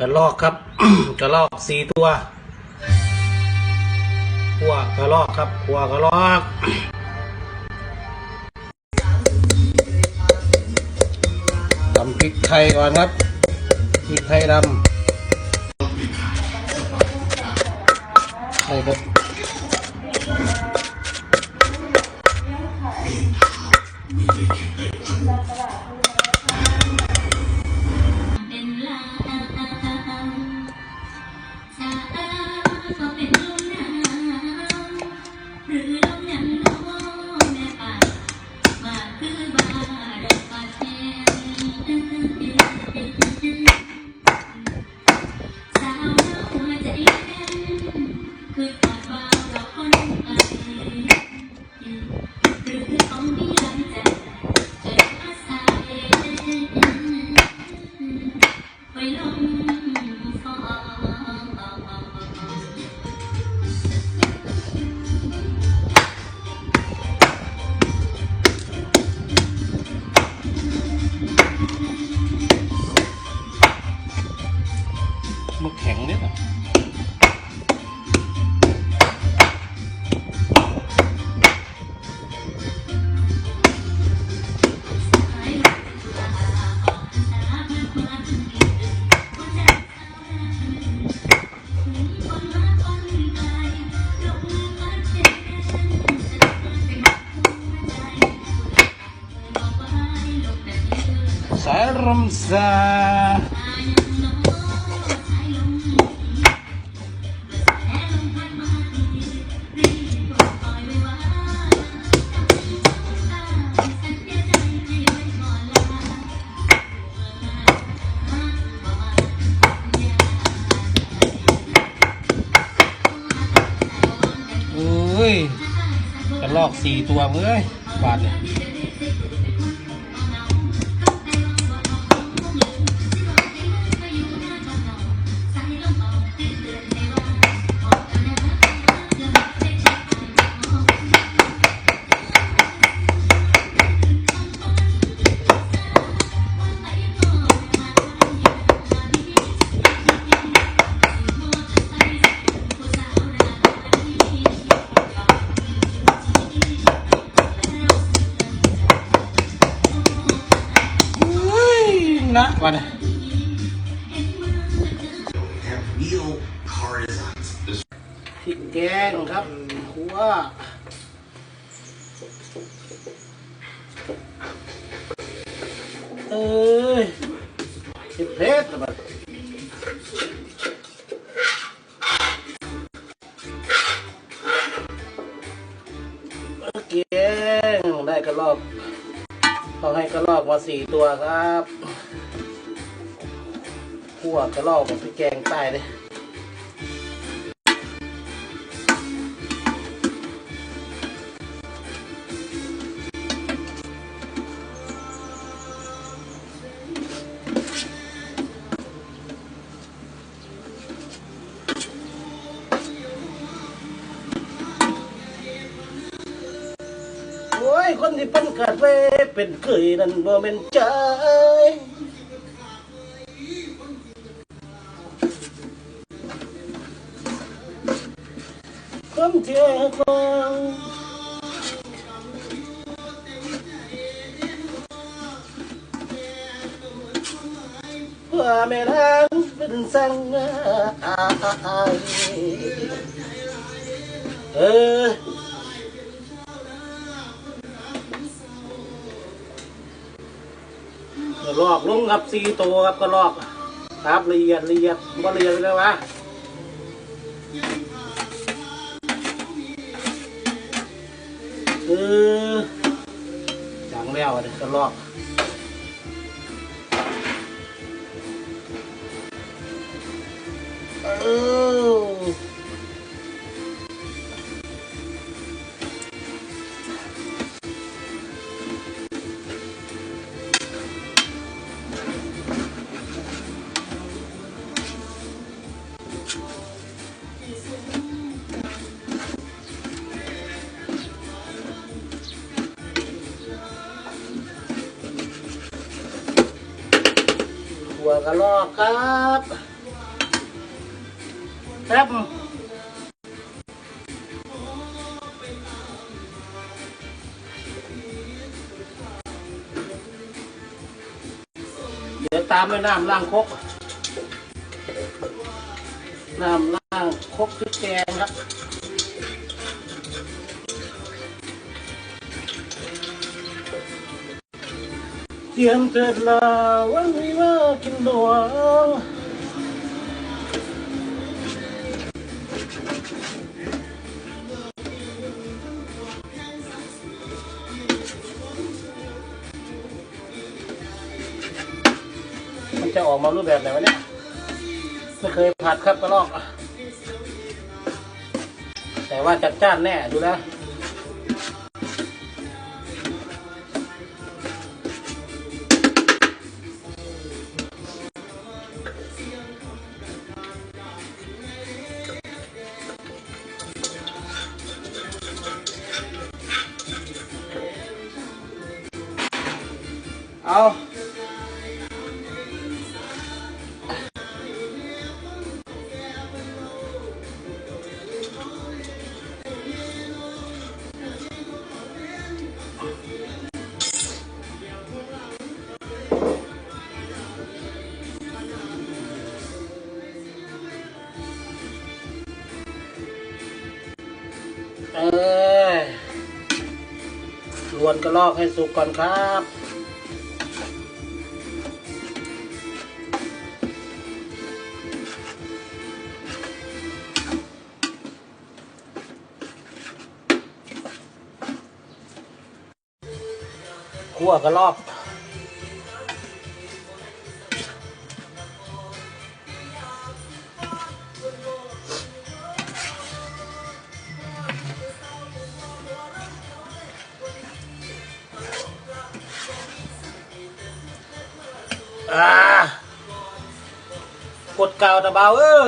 กระลอกครับ กระลอกสี่ตัวขัวกระลอกครับขัวกระลอกตำพริกไทยก่อนครับพริกไทยดำใส่ครับ สายรำซาเอ้ยกระลอกสี่ตัวเอ้ยบาทเนี่ย นะวันนี้ have real partisans. This พริกแกงครับขัวเอ้ยเผ็ดเผ็ดแต่แต้องให้กระรอกมาสี่ตัวครับขัวกระรอกกับพริกแกงใต้เลย อ้ยคนที่เพิ่นเกิดไว้เป็นเคยนั่นบ่แม่นใจความเจ็บปวดว่าแม่นางเป็นสังอายเออ ลอกลงครับสี่ตัวครับกระลอกครับละเอียดละเอียดบ่ละเอียดเลยวะเออจังแล้วเด็กกระลอกเออ กระลอกครับแป๊บเดี๋ยวตามด้วยน้ำล้างคกน้ำล้างคกพริกแกงครับเตรียมเถิดลาวันนี้ว่า กินดวงมันจะออกมารูปแบบไหนวะเนี่ยไม่เคยผัดครับกระลอกแต่ว่าจัดจ้านแน่ดูแล้ว เอาเอ้ยลวนกระลอกให้สุกก่อนครับ คั่วกระลอกอ่ากดกาวตะเบาเออ